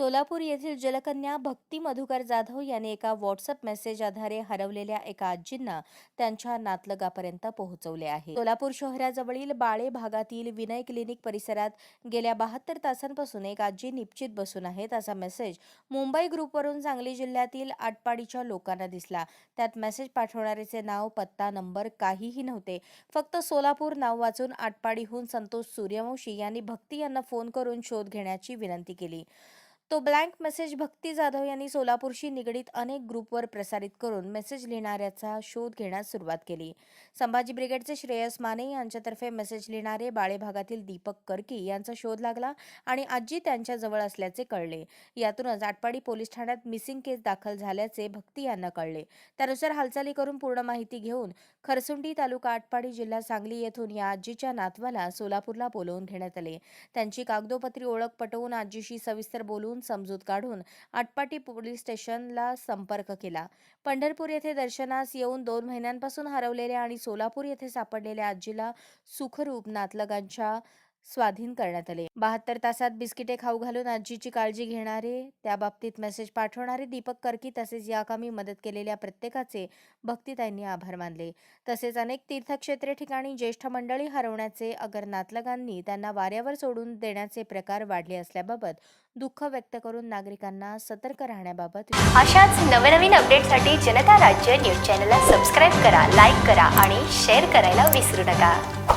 सोलापूर येथील जलकन्या भक्ती मधुकर जाधव यांनी एका व्हॉट्सअप मेसेज आधारे हरवलेल्या एका आजींना त्यांच्या नातलगापर्यंत पोहोचवले आहे. सोलापूर शहराजवळील बाळे भागातील विनय क्लिनिक परिसरात गेल्या बहात्तर तासांपासून एक आजी निपचित बसून आहेत असा मेसेज मुंबई ग्रुपवरून सांगली जिल्ह्यातील आटपाडीच्या लोकांना दिसला. त्यात मेसेज पाठवणाऱ्याचे नाव पत्ता नंबर काहीही नव्हते. फक्त सोलापूर नाव वाचून आटपाडीहून संतोष सूर्यवंशी यांनी भक्ती यांना फोन करून शोध घेण्याची विनंती केली. तो ब्लँक मेसेज भक्ती जाधव यांनी सोलापूरशी निगडीत अनेक ग्रुपवर प्रसारित करून मेसेज लिहिणाऱ्याचा शोध घेण्यास सुरुवात केली. संभाजी ब्रिगेडचे श्रेयस माने यांच्यातर्फे मेसेज लिहिणारे बाळे भागातील दीपक करकी यांचा शोध लागला आणि आजी त्यांच्याजवळ असल्याचे कळले. यातूनच आटपाडी पोलीस ठाण्यात मिसिंग केस दाखल झाल्याचे भक्ती यांना कळले. त्यानुसार हालचाली करून पूर्ण माहिती घेऊन खरसुंडी तालुका आटपाडी जिल्हा सांगली येथून या आजीच्या नातवाला सोलापूरला बोलवून घेण्यात आले. त्यांची कागदोपत्री ओळख पटवून आजीशी सविस्तर बोलून समजूत काढून आटपाटी पोलीस स्टेशनला संपर्क केला. पंढरपूर येथे दर्शनास येऊन दोन महिन्यांपासून हरवलेल्या आणि सोलापूर येथे सापडलेल्या आजीला सुखरूप नातलगांच्या स्वाधीन करण्यात आले. बहात्तर तासात बिस्किटे खाऊ घालून आजीची काळजी घेणारे त्या बाबतीत मेसेज पाठवणारे दीपक कर्की तसेच या कामी मदत केलेल्या प्रत्येकाचे भक्तीताईंनी आभार मानले. तसेच अनेक तीर्थक्षेत्रे ठिकाणी ज्येष्ठ मंडळी हरवण्याचे अगर नातलगांनी त्यांना वाऱ्यावर सोडून देण्याचे प्रकार वाढले असल्याबाबत दुःख व्यक्त करून नागरिकांना सतर्क राहण्याबाबत अशाच नवनवीन अपडेटसाठी जनता राज्य न्यूज चॅनलला सबस्क्राईब करा लाईक करा आणि शेअर करायला विसरू नका.